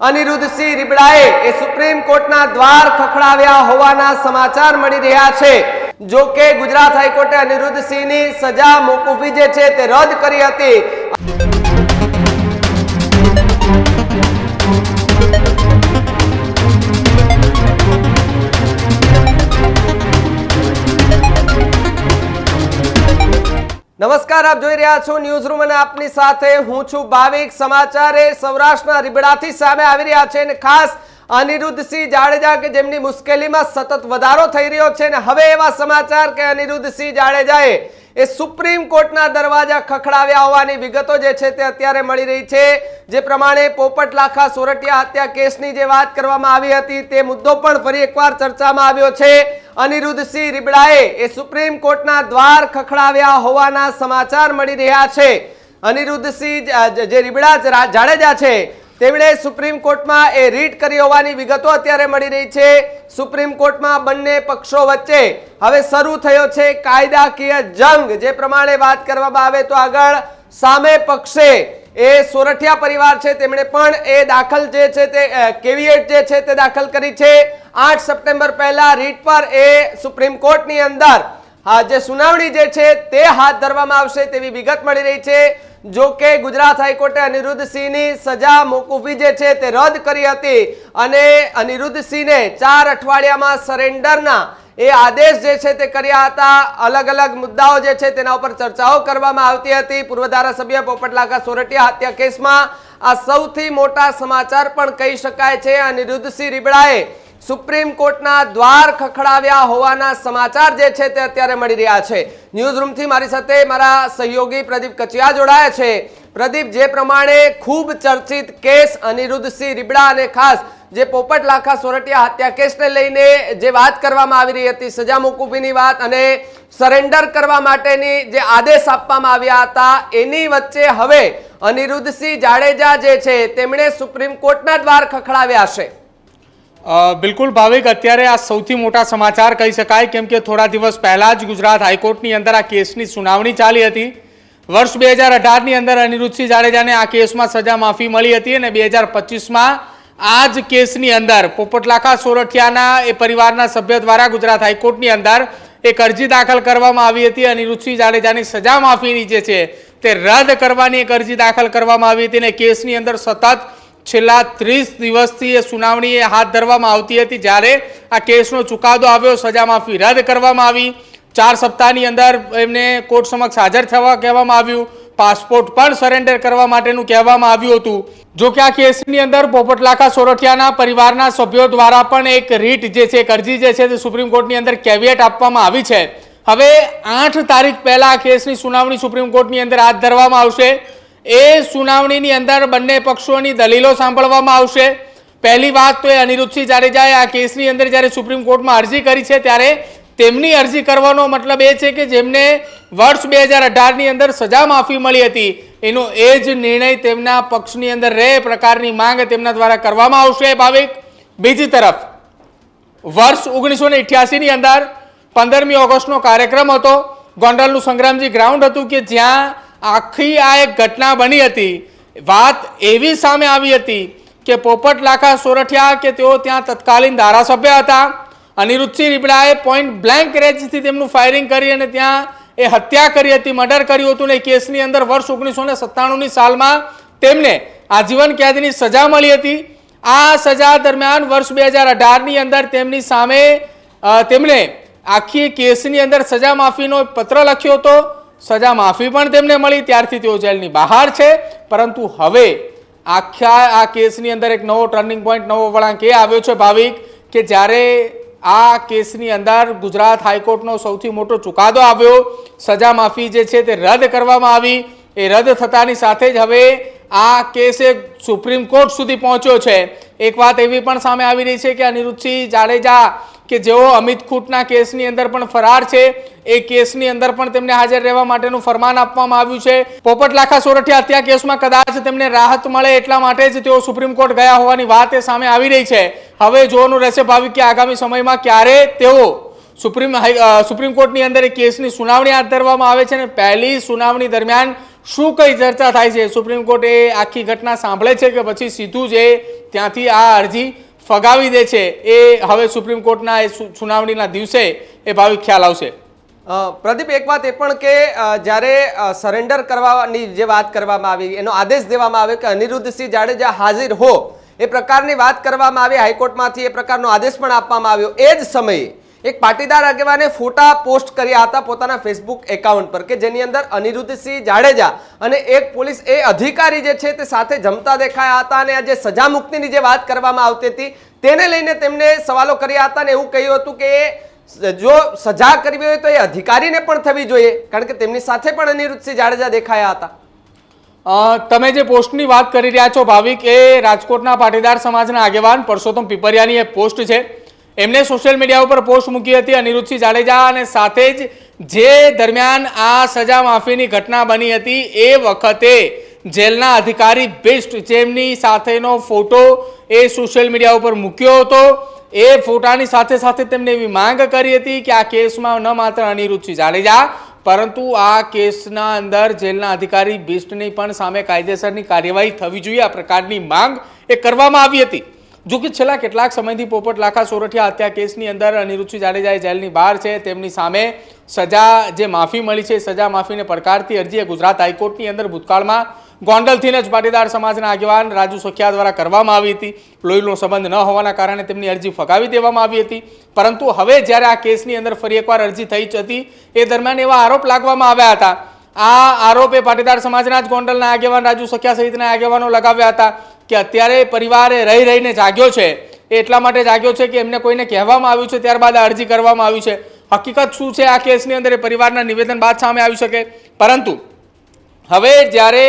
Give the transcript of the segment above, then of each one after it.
અનિરુદ્ધસિંહ રીબડાએ એ supreme કોર્ટના દ્વાર ખખડાવ્યા હોવાના સમાચાર મળી રહ્યા છે. જો કે ગુજરાત હાઈકોર્ટે અનિરુદ્ધસિંહની સજા મોકૂફી જે છે તે રદ કરી હતી. નમસ્કાર, આપ જોઈ રહ્યા છો ન્યૂઝ રૂમ અને આપની સાથે હું છું ભાવિક. સમાચાર એ સૌરાષ્ટ્રના રીબડાથી સામે આવી રહ્યા છે અને ખાસ અનિરુદ્ધસિંહ જાડેજા કે જેમની મુશ્કેલીમાં સતત વધારો થઈ રહ્યો છે અને હવે એવા સમાચાર કે અનિરુદ્ધસિંહ જાડેજાએ એ સુપ્રીમ કોર્ટના દરવાજા ખખડાવ્યા હોવાની વિગતો જે છે તે અત્યારે મળી રહી છે. જે પ્રમાણે પોપટ લાખા સોરઠિયા હત્યા કેસની જે વાત કરવામાં આવી હતી તે મુદ્દો પણ ફરી એકવાર ચર્ચામાં આવ્યો છે. અનિરુદ્ધસિંહ રીબડાએ એ સુપ્રીમ કોર્ટના દ્વાર ખખડાવ્યા હોવાના સમાચાર મળી રહ્યા છે. અનિરુદ્ધસિંહ સિંહ જે રીબડા જાડેજા છે તેમણે સુપ્રીમ કોર્ટમાં એ રીટ કરી હોવાની વિગતો અત્યારે મળી રહી છે. સુપ્રીમ કોર્ટમાં બંને પક્ષો વચ્ચે હવે શરૂ થયો છે કાયદાકીય જંગ. જે પ્રમાણે વાત કરવામાં આવે તો આગળ સામે પક્ષે એ સોરઠિયા પરિવાર છે, તેમણે પણ એ દાખલ જે છે તે કેવીએટ જે છે તે દાખલ કરી છે. આઠ સપ્ટેમ્બર પહેલા રીટ પર એ સુપ્રીમ કોર્ટની અંદર જે સુનાવણી જે છે તે હાથ ધરવામાં આવશે તેવી વિગત મળી રહી છે. જો કે ગુજરાત હાઈકોર્ટે અનિરુદ્ધસિંહની સજા મોકૂફી જે છે તે રદ કરી હતી અને અનિરુદ્ધસિંહને ચાર અઠવાડિયામાં સરેન્ડરના એ આદેશ જે છે તે કર્યા હતા. અલગ અલગ મુદ્દાઓ જે છે તેના ઉપર ચર્ચાઓ કરવામાં આવતી હતી. પૂર્વ ધારાસભ્ય પોપટલાકા સોરઠિયા હત્યા કેસમાં આ સૌથી મોટા સમાચાર પણ કહી શકાય છે. અનિરુદ્ધસિંહ રીબડાએ સુપ્રીમ કોર્ટના દ્વાર ખખડાવ્યા હોવાના સમાચાર જે છે તે અત્યારે મળી રહ્યા છે. ન્યૂઝ રૂમથી મારી સાથે મારા સહયોગી પ્રદીપ કચિયા જોડાયા છે. પ્રદીપ, જે પ્રમાણે ખૂબ ચર્ચિત કેસ અનિરુદ્ધસિંહ રીબડા અને ખાસ જે પોપટ લાખા સોરઠિયા હત્યા કેસને લઈને જે વાત કરવામાં આવી રહી હતી, સજા મોકૂફીની વાત અને સરેન્ડર કરવા માટેની જે આદેશ આપવામાં આવ્યા હતા, એની વચ્ચે હવે અનિરુદ્ધસિંહ જાડેજા જે છે, તેમણે સુપ્રીમ કોર્ટના દ્વાર ખખડાવ્યા છે. બિલકુલ ભાવિક, અત્યારે આ સૌથી મોટા સમાચાર કહી શકાય, કેમ કે થોડા દિવસ પહેલા જ ગુજરાત હાઈકોર્ટની અંદર આ કેસની સુનાવણી ચાલી હતી. વર્ષ બે હજાર અઢારની અંદર અનિરુદ્ધસિંહ જાડેજાને આ કેસમાં સજા માફી મળી હતી અને બે હજાર પચીસમાં આ જ કેસની અંદર પોપટલાખા સોરઠિયાના એ પરિવારના સભ્ય દ્વારા ગુજરાત હાઈકોર્ટની અંદર એક અરજી દાખલ કરવામાં આવી હતી. અનિરુદ્ધસિંહ જાડેજાની સજા માફીની જે છે તે રદ કરવાની એક અરજી દાખલ કરવામાં આવી હતી અને કેસની અંદર સતત છેલ્લા ત્રીસ દિવસથી એ સુનાવણી હાથ ધરવામાં આવતી હતી. જ્યારે આ કેસનો ચુકાદો આવ્યો સજા માફી રદ કરવામાં આવી. ચાર સપ્તાહની અંદર એમને કોર્ટ સમક્ષ હાજર થવા કહેવામાં આવ્યું. પાસપોર્ટ પણ સરેન્ડર કરવા માટેનું કહેવામાં આવ્યું હતું. જો કે આ કેસની અંદર પોપટલાખા સોરઠિયાના પરિવારના સભ્યો દ્વારા પણ એક રીટ જે છે, એક અરજી જે છે તે સુપ્રીમ કોર્ટની અંદર કેવિયેટ આપવામાં આવી છે. હવે આઠ તારીખ પહેલા આ કેસની સુનાવણી સુપ્રીમ કોર્ટની અંદર હાથ ધરવામાં આવશે. એ સુનાવણીની અંદર બંને પક્ષોની દલીલો સાંભળવામાં આવશે. પહેલી વાત તો એ અનિરુદ્ધસિંહ જાડેજાએ આ કેસની અંદર જ્યારે સુપ્રીમ કોર્ટમાં અરજી કરી છે ત્યારે તેમની અરજી કરવાનો મતલબ એ છે કે જેમને વર્ષ બે હજાર અઢારની અંદર સજા માફી મળી હતી. એનો એ જ નિર્ણય તેમના પક્ષની અંદર રહે પ્રકારની માંગ તેમના દ્વારા કરવામાં આવશે ભાવિક. બીજી તરફ, વર્ષ ઓગણીસો ને અઠ્યાસીની અંદર પંદરમી ઓગસ્ટનો કાર્યક્રમ હતો. ગોંડલનું સંગ્રામજી ગ્રાઉન્ડ હતું કે જ્યાં આખી આ એક ઘટના બની હતી. વાત એવી સામે આવી હતી કે પોપટ લાખા સોરઠિયા કે તેઓ ત્યાં તત્કાલીન ધારાસભ્ય હતા અનિરુદ્ધસિંહ રીબડાએ પોઈન્ટ બ્લેન્ક રેન્જથી તેમનું ફાયરિંગ કરી અને ત્યાં એ હત્યા કરી હતી મર્ડર કર્યું હતું ને કેસની અંદર વર્ષ ઓગણીસો ને સત્તાણુંની સાલમાં તેમને આજીવન કેદની સજા મળી હતી. આ સજા દરમિયાન વર્ષ બે હજાર અઢારની અંદર તેમની સામે તેમણે આખી કેસની અંદર સજા માફીનો પત્ર લખ્યો હતો. સજા માફી પણ તેમને મળી, ત્યારથી તેઓ જેલની બહાર છે. પરંતુ હવે આખા આ કેસની અંદર એક નવો ટર્નિંગ પોઈન્ટ નવો વળાંક એ આવ્યો છે ભાવિક કે જ્યારે આ કેસની અંદર ગુજરાત હાઈકોર્ટનો સૌથી મોટો ચુકાદો આવ્યો, સજા માફી જે છે તે રદ કરવામાં આવી. એ રદ થતાની સાથે જ હવે આ કેસ એક સુપ્રીમ કોર્ટ સુધી પહોંચ્યો છે. એક વાત એવી પણ સામે આવી રહી છે કે અનિરુદ્ધસિંહ જાડેજા કે જેઓ અમિત ખૂટના કેસની અંદર પણ ફરાર છે, એ કેસની અંદર પણ તેમને હાજર રહેવા માટેનું ફરમાન આપવામાં આવ્યું છે. પોપટ લાખા સોરઠિયા હત્યા કેસમાં કદાચ તેમને રાહત મળે એટલા માટે જ તેઓ સુપ્રીમ કોર્ટ ગયા હોવાની વાત એ સામે આવી રહી છે. હવે જોવાનું રહેશે ભાવિક કે આગામી સમયમાં ક્યારે તેઓ સુપ્રીમ સુપ્રીમ કોર્ટની અંદર એ કેસની સુનાવણી હાથ ધરવામાં આવે છે અને પહેલી સુનાવણી દરમિયાન શું કઈ ચર્ચા થાય છે? સુપ્રીમ કોર્ટ એ આખી ઘટના સાંભળે છે કે પછી સીધું જ એ ત્યાંથી આ અરજી ફગાવી દે છે, એ હવે સુપ્રીમ કોર્ટના એ સુનાવણીના દિવસે એ ભાવિક ખ્યાલ આવશે. પ્રદીપ, એક વાત એ પણ કે જ્યારે સરેન્ડર કરવાની જે વાત કરવામાં આવી, એનો આદેશ દેવામાં આવ્યો કે અનિરુદ્ધસિંહ જાડેજા હાજર હો, એ પ્રકારની વાત કરવામાં આવી, હાઈકોર્ટમાંથી એ પ્રકારનો આદેશ પણ આપવામાં આવ્યો. એ જ સમયે એક પાટીદાર આગેવાને ફોટા પોસ્ટ કર્યા હતા પોતાના ફેસબુક એકાઉન્ટ પર કે જેની અંદર અનિરુદ્ધસિંહ જાડેજા અને એક પોલીસ એ અધિકારી જે છે તે સાથે જમતા દેખાયા હતા અને આ જે સજા મુક્તિની જે વાત કરવામાં આવતી હતી તેને લઈને તેમને સવાલો કર્યા હતા અને એવું કહ્યું હતું કે જો સજા કરવી હોય તો એ અધિકારીને પણ થવી જોઈએ કારણ કે તેમની સાથે પણ અનિરુદ્ધસિંહ જાડેજા દેખાયા હતા. તમે જે પોસ્ટની વાત કરી રહ્યા છો ભાવિક, એ રાજકોટના પાટીદાર સમાજના આગેવાન પરસોત્તમ પીપરિયાની એ પોસ્ટ છે. એમને સોશિયલ મીડિયા ઉપર પોસ્ટ મૂકી હતી અનિરુદ્ધસિંહ જાડેજા અને સાથે જ જે દરમિયાન આ સજા માફીની ઘટના બની હતી એ વખતે જેલના અધિકારી બેસ્ટ જેમની સાથેનો ફોટો એ સોશિયલ મીડિયા ઉપર મૂક્યો હતો. એ ફોટાની સાથે સાથે તેમને એવી માંગ કરી હતી કે આ કેસમાં ન માત્ર અનિરુદ્ધસિંહ જાડેજા, પરંતુ આ કેસના અંદર જેલના અધિકારી બિસ્ટની પણ સામે કાયદેસરની કાર્યવાહી થવી જોઈએ આ પ્રકારની માંગ એ કરવામાં આવી હતી. જો કે છેલ્લા કેટલાક સમયથી પોપટ લાખા સોરઠિયા હત્યા કેસની અંદર અનિરુચિ જાડેજાએ જેલની બહાર છે. તેમની સામે સજા જે માફી મળી છે, સજા માફીને પડકારતી અરજી ગુજરાત હાઈકોર્ટની અંદર ભૂતકાળમાં ગોંડલથી જ પાટીદાર સમાજના આગેવાન રાજુ સખિયા દ્વારા કરવામાં આવી હતી. લોહીનો સંબંધ ન હોવાના કારણે તેમની અરજી ફગાવી દેવામાં આવી હતી. પરંતુ હવે જ્યારે આ કેસની અંદર ફરી એકવાર અરજી થઈ જ હતી, એ દરમિયાન એવા આરોપ લાગવામાં આવ્યા હતા. આ આરોપ એ પાટીદાર સમાજના જ ગોંડલના આગેવાન રાજુ સખિયા સહિતના આગેવાનો લગાવ્યા હતા. કે અત્યારે પરિવારે રહી રહીને જાગ્યો છે, એ એટલા માટે જાગ્યો છે કે એમને કોઈને કહેવામાં આવ્યું છે, ત્યારબાદ અરજી કરવામાં આવી છે. હકીકત શું છે આ કેસની અંદર એ પરિવારના નિવેદન બાદ સામે આવી શકે. પરંતુ હવે જ્યારે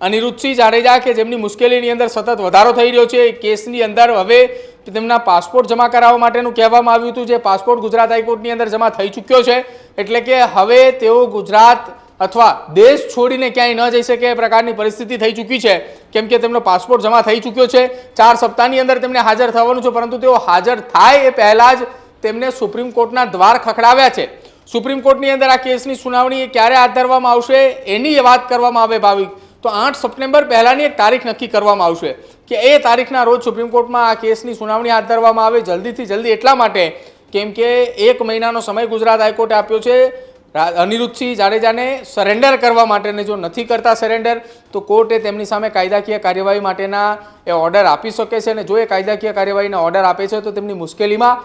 અનિરુદ્ધસિંહ જાડેજા કે જેમની મુશ્કેલીની અંદર સતત વધારો થઈ રહ્યો છે કેસની અંદર હવે તેમના પાસપોર્ટ જમા કરાવવા માટેનું કહેવામાં આવ્યું હતું, જે પાસપોર્ટ ગુજરાત હાઈકોર્ટની અંદર જમા થઈ ચૂક્યો છે. એટલે કે હવે તેઓ ગુજરાત અથવા દેશ છોડીને ક્યાંય ન જઈ શકે એ પ્રકારની પરિસ્થિતિ થઈ ચૂકી છે. કેમ કે તેમનો પાસપોર્ટ જમા થઈ ચૂક્યો છે. ચાર સપ્તાહની અંદર તેમને હાજર થવાનું છે, પરંતુ તેઓ હાજર થાય એ પહેલાં જ તેમને સુપ્રીમ કોર્ટના દ્વાર ખખડાવ્યા છે. સુપ્રીમ કોર્ટની અંદર આ કેસની સુનાવણી ક્યારે હાથ ધરવામાં આવશે એની વાત કરવામાં આવે ભાવિક. તો આઠ સપ્ટેમ્બર પહેલાંની એક તારીખ નક્કી કરવામાં આવશે કે એ તારીખના રોજ સુપ્રીમ કોર્ટમાં આ કેસની સુનાવણી હાથ ધરવામાં આવે. જલ્દીથી જલ્દી એટલા માટે, કેમ કે એક મહિનાનો સમય ગુજરાત હાઈકોર્ટે આપ્યો છે. અનિરુદ્ધસિંહ જાડેજાને સરેન્ડર કરવા માટેને જો નથી કરતા સરેન્ડર તો કોર્ટે તેમની સામે કાયદાકીય કાર્યવાહી માટેના એ ઓર્ડર આપી શકે છે અને જો એ કાયદાકીય કાર્યવાહીના ઓર્ડર આપે છે, તો તેમની મુશ્કેલીમાં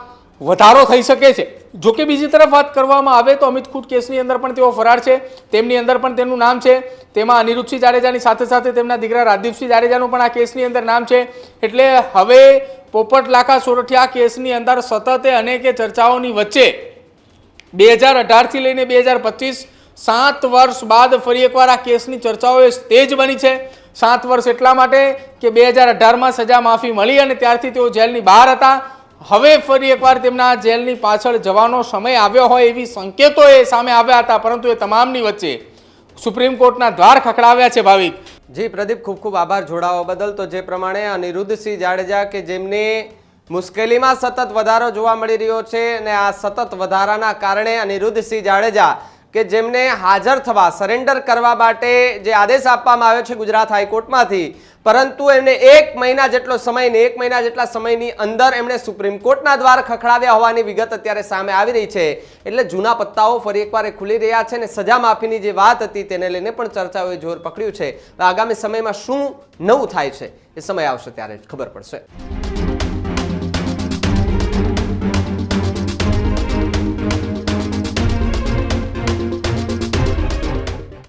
વધારો થઈ શકે છે. જો કે બીજી તરફ વાત કરવામાં આવે તો અમિત ખૂટ કેસની અંદર પણ તેઓ ફરાર છે. તેમની અંદર પણ તેમનું નામ છે. તેમાં અનિરુદ્ધસિંહ જાડેજાની સાથે સાથે તેમના દીકરા રાજદીપસિંહ જાડેજાનું પણ આ કેસની અંદર નામ છે. એટલે હવે પોપટ લાખા સોરઠિયા કેસની અંદર સતત અનેકે ચર્ચાઓની વચ્ચે બે હજાર અઢારથી લઈને બે હજાર પચીસ, સાત વર્ષ બાદ ફરી એકવાર આ કેસની ચર્ચાઓ તેજ બની છે. સાત વર્ષ એટલા માટે કે બે હજાર અઢારમાં સજા માફી મળી અને ત્યારથી તેઓ જેલની બહાર હતા. હવે ફરી એકવાર તેમના જેલની પાછળ જવાનો સમય આવ્યો હોય એવી સંકેતો એ સામે આવ્યા હતા, પરંતુ એ તમામની વચ્ચે સુપ્રીમ કોર્ટના દ્વાર ખખડાવ્યા છે ભાવિક. જી, પ્રદીપ, ખૂબ ખૂબ આભાર જોડાવા બદલ. તો જે પ્રમાણે અનિરુદ્ધસિંહ જાડેજા કે જેમની મુશ્કેલીમાં સતત વધારો જોવા મળી રહ્યો છે અને આ સતત વધારાના કારણે અનિરુદ્ધસિંહ જાડેજા કે જેમને હાજર થવા સરેન્ડર કરવા માટે જે આદેશ આપવામાં આવ્યો છે ગુજરાત હાઈકોર્ટમાંથી, પરંતુ એમને એક મહિના જેટલો સમય ને એક મહિના જેટલા સમયની અંદર એમણે સુપ્રીમ કોર્ટના દ્વાર ખખડાવ્યા હોવાની વિગત અત્યારે સામે આવી રહી છે. એટલે જૂના પત્તાઓ ફરી એકવાર ખુલી રહ્યા છે અને સજા માફીની જે વાત હતી તેને લઈને પણ ચર્ચાઓએ જોર પકડ્યું છે. આગામી સમયમાં શું નવું થાય છે? એ સમય આવશે ત્યારે ખબર પડશે.